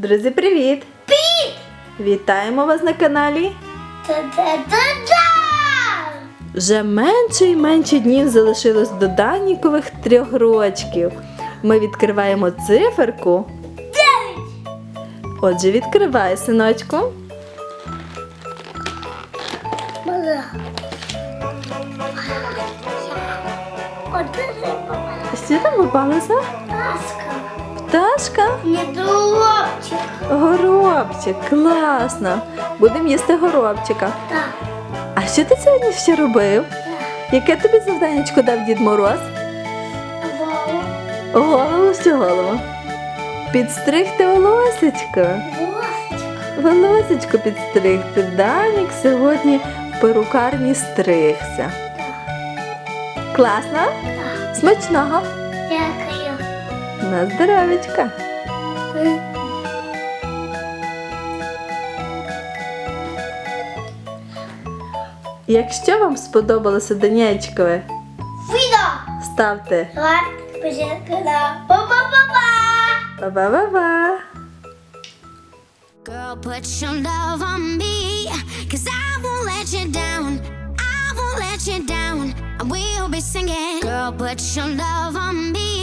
Друзі, привіт! Пі! Вітаємо вас на каналі. Та-та-та-та! Вже менше і менше днів залишилось до Данікових трьох рочків. Ми відкриваємо циферку. Дев'ять! Отже, відкривай, синочку. Мала. Оце Що там попалося? паска. Пташка? Не долопчик. Горобчик, класно. Будемо їсти горобчика. Так, А що ти сьогодні ще робив? так. Яке тобі завданечко дав Дід Мороз? Вова. Голову що голову? Підстригти волосечко. Волосечко. Волосечко підстригти. Данік сьогодні в перукарні стригся. Класно? Так. Смачного. Дякую. На здоров'ячка. Якщо вам сподобалося Данячкове, Відео. ставте Лайк, на Па-па-па-па! ба-ба-ба-ба. Girl, put your love on me. Cause I won't let you down. I won't let you down. And we'll be singing. Girl, put your love on me.